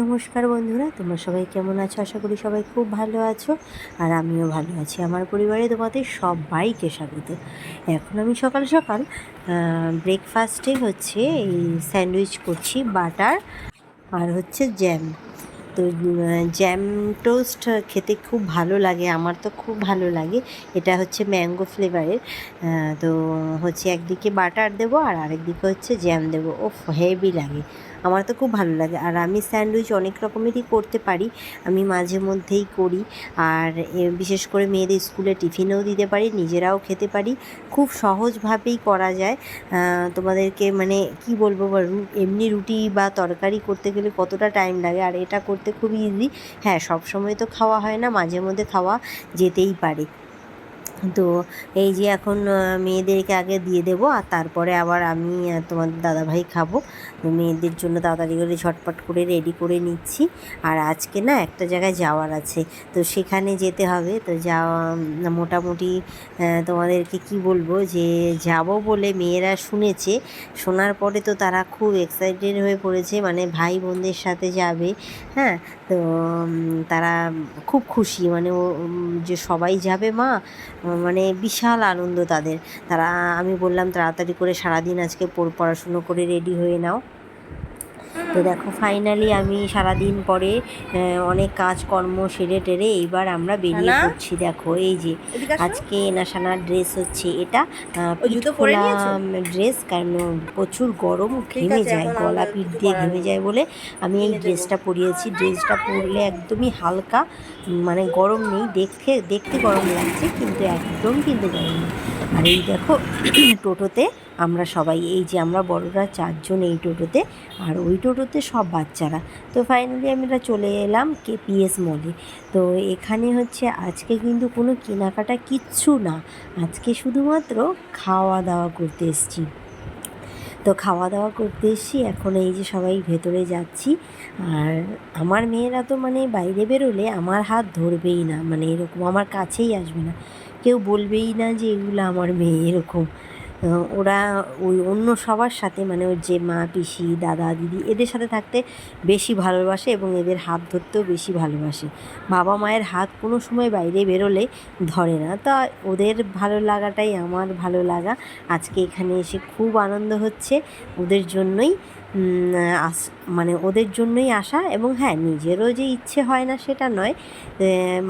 নমস্কার বন্ধুরা, তোমরা সবাই কেমন আছো? আশা করি সবাই খুব ভালো আছো আর আমিও ভালো আছি। আমার পরিবারে তোমাদের সবাইকে স্বাগত। এখন আমি সকাল সকাল ব্রেকফাস্টে হচ্ছে এই স্যান্ডউইচ করছি বাটার আর হচ্ছে জ্যাম তো জ্যাম টোস্ট খেতে খুব ভালো লাগে, আমার তো খুব ভালো লাগে। এটা হচ্ছে ম্যাঙ্গো ফ্লেভারের তো হচ্ছে একদিকে বাটার দেবো আর আরেকদিকে হচ্ছে জ্যাম দেবো। ও হেভি লাগে। আমার তো খুব ভালো লাগে। আর আমি স্যান্ডউইচ অনেক রকমেরই করতে পারি। আমি মাঝে মধ্যেই করি। আর বিশেষ করে মেয়েদের স্কুলে টিফিনেও দিতে পারি, নিজেরাও খেতে পারি। খুব সহজভাবেই করা যায়। তোমাদেরকে মানে কি বলব এমনি রুটি বা তরকারি করতে গেলে কতটা টাইম লাগে? আর এটা করতে খুব ইজি হ্যাঁ সব সময় তো খাওয়া হয় না, মাঝে মধ্যে খাওয়া যেতেই পারে। তো এই যে এখন মেয়েদেরকে আগে দিয়ে দেবো আর তারপরে আবার আমি তোমার দাদাভাই খাব। মেয়েদের জন্য তাড়াতাড়ি করে ঝটপট করে রেডি করে নিচ্ছি। আর আজকে না একটা জায়গায় যাওয়ার আছে। তো সেখানে যেতে হবে। তো যাওয়া, মোটামুটি তোমাদেরকে কি বলব যে যাব বলে মেয়েরা শুনেছে। শোনার পরে তো তারা খুব এক্সাইটেড হয়ে পড়েছে। মানে ভাই বোনদের সাথে যাবে হ্যাঁ? তো তারা খুব খুশি। মানে ও যে সবাই যাবে মা মানে বিশাল আনন্দ তাদের। তারা, আমি বললাম তাড়াতাড়ি করে সারাদিন আজকে পড়াশুনো করে রেডি হয়ে নাও। তো দেখো ফাইনালি আমি সারাদিন পরে অনেক কাজকর্ম সেরে টেরে এইবার আমরা বেরিয়ে পড়ছি। দেখো এই যে আজকে এনাসানার ড্রেস হচ্ছে এটা খোলা ড্রেস কারণ প্রচুর গরম ঘেমে যায় গলা পিঠ দিয়ে ঘেমে যায় বলে আমি এই ড্রেসটা পরিয়েছি। ড্রেসটা পরলে একদমই হালকা মানে গরম নেই দেখতে দেখতে গরম লাগছে কিন্তু একদম কিন্তু গরম নেই। আর এই দেখো, টোটোতে আমরা সবাই, এই যে আমরা বড়রা চারজন এই টোটোতে, আর ওই টোটোতে সব বাচ্চারা। তো ফাইনালি আমরা চলে এলাম কেপিএস মলে তো এখানে হচ্ছে আজকে কিন্তু কোনো কেনাকাটা কিচ্ছু না। আজকে শুধুমাত্র খাওয়া দাওয়া করতে এসছি। তো খাওয়া দাওয়া করতে এসছি, এখন এই যে সবাই ভেতরে যাচ্ছি। আর আমার মেয়েরা তো মানে বাইরে বেরোলে আমার হাত ধরবেই না মানে এরকম আমার কাছেই আসবে না। কেউ বলবেই না যে এগুলো আমার মেয়ে, এরকম। ওরা ওই অন্য সবার সাথে মানে ওর যে মা, পিসি, দাদা, দিদি, এদের সাথে থাকতে বেশি ভালোবাসে এবং এদের হাত ধরতেও বেশি ভালোবাসে। বাবা মায়ের হাত কোনো সময় বাইরে বেরোলে ধরে না। তা ওদের ভালো লাগাটাই আমার ভালো লাগা। আজকে এখানে এসে খুব আনন্দ হচ্ছে। ওদের জন্যই আস মানে ওদের জন্যই আসা এবং হ্যাঁ নিজেরও যে ইচ্ছে হয় না সেটা নয়।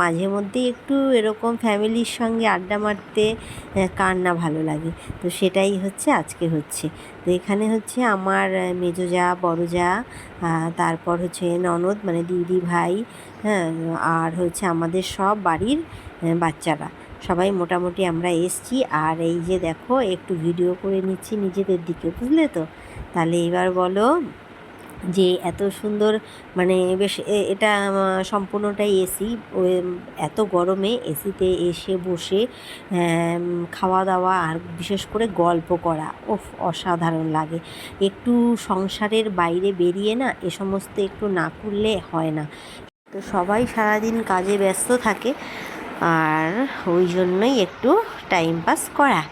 মাঝে মধ্যে একটু এরকম ফ্যামিলির সঙ্গে আড্ডা মারতে কার না ভালো লাগে। তো সেটাই হচ্ছে, আজকে হচ্ছে। তো এখানে হচ্ছে আমার মেজো যা, বড়ো যা তারপর হচ্ছে ননদ মানে দিদি, ভাই হ্যাঁ আর হচ্ছে আমাদের সব বাড়ির বাচ্চারা। সবাই মোটামুটি আমরা এসছি। আর এই যে দেখো, একটু ভিডিও করে নিচ্ছি নিজেদের দিকে, বুঝলে তো? তাহলে এবার বলো যে এত সুন্দর মানে বেশ এটা সম্পূর্ণটাই এসি এত গরমে এসিতে এসে বসে খাওয়া দাওয়া আর বিশেষ করে গল্প করা ও অসাধারণ লাগে। একটু সংসারের বাইরে বেরিয়ে না এ সমস্ত একটু না করলে হয় না। তো সবাই সারাদিন কাজে ব্যস্ত থাকে, আর ওই জন্যই একটু টাইম পাস করা।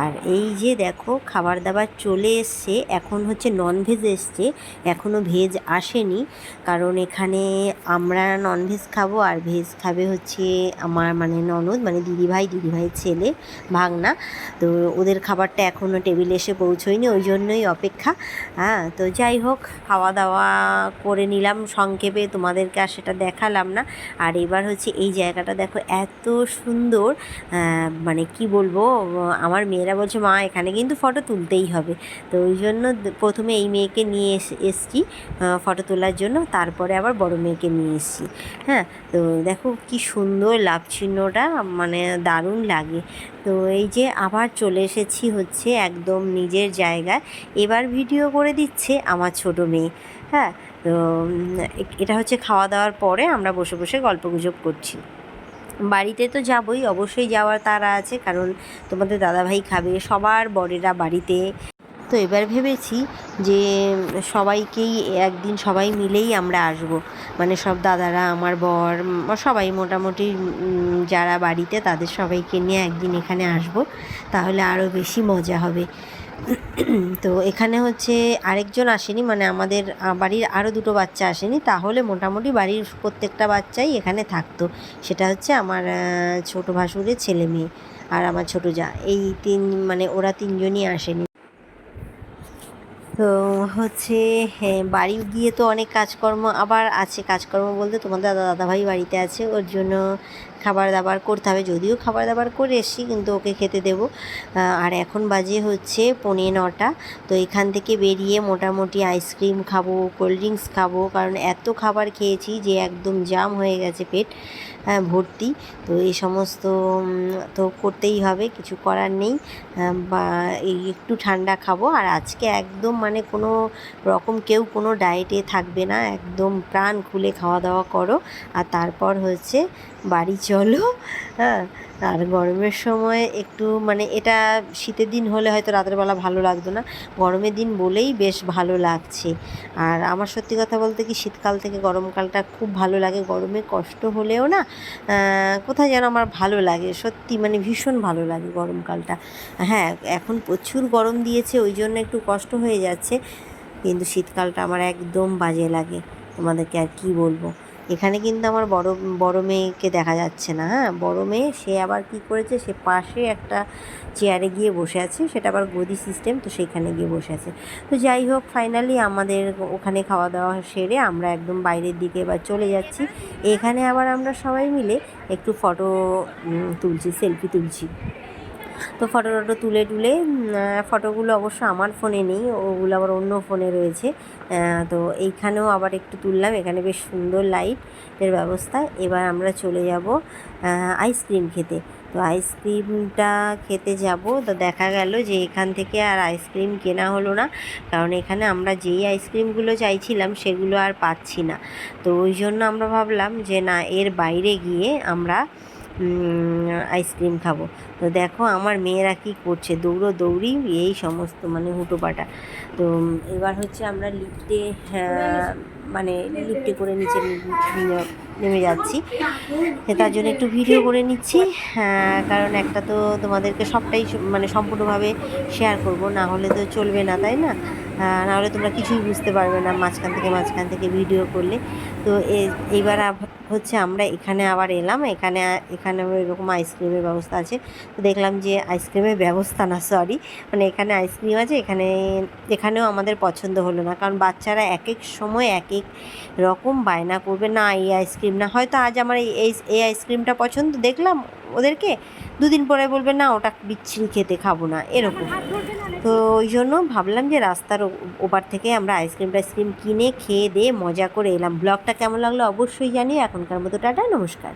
আর এই যে দেখো খাবার দাবার চলে এসছে, এখন হচ্ছে ননভেজ এসছে এখনও ভেজ আসেনি, কারণ এখানে আমরা ননভেজ খাব, আর ভেজ খাবে হচ্ছে আমার মানে ননদ মানে দিদিভাই, দিদিভাইয়ের ছেলে, ভাগনা, তো ওদের খাবারটা এখনও টেবিলে এসে পৌঁছয়নি, ওই জন্যই অপেক্ষা হ্যাঁ তো যাই হোক খাওয়া দাওয়া করে নিলাম, সংক্ষেপে তোমাদেরকে আর সেটা দেখালাম না, আর এবার হচ্ছে এই জায়গাটা দেখো, এত সুন্দর মানে কি বলব, আমার মেয়ে মেয়েরা বলছে, মা, এখানে কিন্তু ফটো তুলতেই হবে। তো ওই জন্য প্রথমে এই মেয়েকে নিয়ে এসছি ফটো তোলার জন্য। তারপরে আবার বড় মেয়েকে নিয়ে এসছি হ্যাঁ? তো দেখো কি সুন্দর লাভ চিহ্নটা মানে দারুণ লাগে। তো এই যে আবার চলে এসেছি হচ্ছে একদম নিজের জায়গায়। এবার ভিডিও করে দিচ্ছে আমার ছোট মেয়ে হ্যাঁ? তো এটা হচ্ছে খাওয়া দাওয়ার পরে আমরা বসে বসে গল্প গুজব করছি। বাড়িতে তো যাবই, অবশ্যই যাওয়ার তারা আছে, কারণ তোমাদের দাদাভাই খাবে, সবার বড়েরা বাড়িতে। তো এবার ভেবেছি যে সবাইকেই একদিন সবাই মিলেই আমরা আসব। মানে সব দাদারা, আমার বর, সবাই মোটামুটি যারা বাড়িতে তাদের সবাইকে নিয়ে একদিন এখানে আসব। তাহলে আরও বেশি মজা হবে। তো এখানে হচ্ছে আরেকজন আসেনি মানে আমাদের বাড়ির আরও দুটো বাচ্চা আসেনি, তাহলে মোটামুটি বাড়ির প্রত্যেকটা বাচ্চাই এখানে থাকতো। সেটা হচ্ছে আমার ছোট ভাসুরের ছেলে মেয়ে আর আমার ছোটো যা, এই তিন মানে ওরা তিনজনই আসেনি। হচ্ছে হ্যাঁ বাড়ি গিয়ে তো অনেক কাজকর্ম আবার আছে। কাজকর্ম বলতে তোমাদের দাদা, দাদাভাই বাড়িতে আছে, ওর জন্য খাবার দাবার করতে হবে। যদিও খাবার দাবার করে এসছি, কিন্তু ওকে খেতে দেবো। আর এখন বাজে হচ্ছে পৌনে নটা। তো এখান থেকে বেরিয়ে মোটামুটি আইসক্রিম খাব, কোল্ড ড্রিঙ্কস খাব, কারণ এত খাবার খেয়েছি যে একদম জাম হয়ে গেছে পেট ভর্তি। তো এই সমস্ত তো করতেই হবে, কিছু করার নেই। বা এই একটু ঠান্ডা খাব। আর আজকে একদম মানে কোনো রকম কেউ কোনো ডায়েটে থাকবে না, একদম প্রাণ খুলে খাওয়া দাওয়া করো। আর তারপর হচ্ছে বাড়ি চলো হ্যাঁ? আর গরমের সময় একটু মানে এটা শীতের দিন হলে হয়তো রাতের বেলা ভালো লাগতো না, গরমের দিন বলেই বেশ ভালো লাগছে। আর আমার সত্যি কথা বলতে কি শীতকাল থেকে গরমকালটা খুব ভালো লাগে, গরমে কষ্ট হলেও না কোথায় যেন আমার ভালো লাগে, সত্যি মানে ভীষণ ভালো লাগে গরমকালটা। হ্যাঁ এখন প্রচুর গরম দিয়েছে, ওই জন্য একটু কষ্ট হয়ে যাচ্ছে। কিন্তু শীতকালটা আমার একদম বাজে লাগে। তোমাদেরকে আর কি বলব? এখানে কিন্তু আমার বড় বড় মেয়েকে দেখা যাচ্ছে না হ্যাঁ? বড় মেয়ে, সে আবার কি করেছে? সে পাশে একটা চেয়ারে গিয়ে বসে আছে। সেটা আবার গদি সিস্টেম তো সেখানে গিয়ে বসে আছে। তো যাই হোক ফাইনালি আমাদের ওখানে খাওয়া দাওয়া সেরে আমরা একদম বাইরের দিকে এবার চলে যাচ্ছি। এখানে আবার আমরা সবাই মিলে একটু ফটো তুলছি সেলফি তুলছি। তো ফটো টটো তুলে টুলে ফটোগুলো অবশ্য আমার ফোনে নেই, ওগুলো আবার অন্য ফোনে রয়েছে। তো এইখানেও আবার একটু তুললাম, এখানে বেশ সুন্দর লাইটের ব্যবস্থা। এবার আমরা চলে যাব আইসক্রিম খেতে। তো আইসক্রিমটা খেতে যাব, তো দেখা গেল যে এখান থেকে আর আইসক্রিম কেনা হলো না, কারণ এখানে আমরা যেই আইসক্রিমগুলো চাইছিলাম সেগুলো আর পাচ্ছি না। তো ওই জন্য আমরা ভাবলাম যে না, এর বাইরে গিয়ে আমরা আইসক্রিম খাব। তো দেখো আমার মেয়েরা কি করছে? দৌড়ো দৌড়ি এই সমস্ত মানে হুটোপাটা। তো এবার হচ্ছে আমরা লিফটে মানে লিফটে করে নিচে নেমে- নেমে যাচ্ছি। তার জন্য একটু ভিডিও করে নিচ্ছি। হ্যাঁ, কারণ একটা তো তোমাদেরকে সবটাই মানে সম্পূর্ণভাবে শেয়ার করব। না হলে তো চলবে না তাই না? আহ, না হলে তোমরা কিছুই বুঝতে পারবে না মাঝখান থেকে মাঝখান থেকে ভিডিও করলে। তো এইবার হচ্ছে আমরা এখানে আবার এলাম এখানে এখানে এরকম আইসক্রিমের ব্যবস্থা আছে। তো দেখলাম যে আইসক্রিমের ব্যবস্থা না সরি মানে এখানে আইসক্রিম আছে এখানে এখানেও আমাদের পছন্দ হলো না। কারণ বাচ্চারা এক এক সময় এক এক রকম বায়না করবে না এই আইসক্রিম না। হয়তো আজ আমার এই এই- এই আইসক্রিমটা পছন্দ দেখলাম ওদেরকে। দুদিন পরে বলবে না ওটা বিচ্ছিরি খেতে খাব না। এরকম। তো ওই জন্য ভাবলাম যে রাস্তার ওপার থেকে আমরা আইসক্রিম টাইসক্রিম কিনে খেয়ে দিয়ে মজা করে এলাম। ব্লগটা কেমন লাগল অবশ্যই জানি এখনকার মতো টাটা, নমস্কার।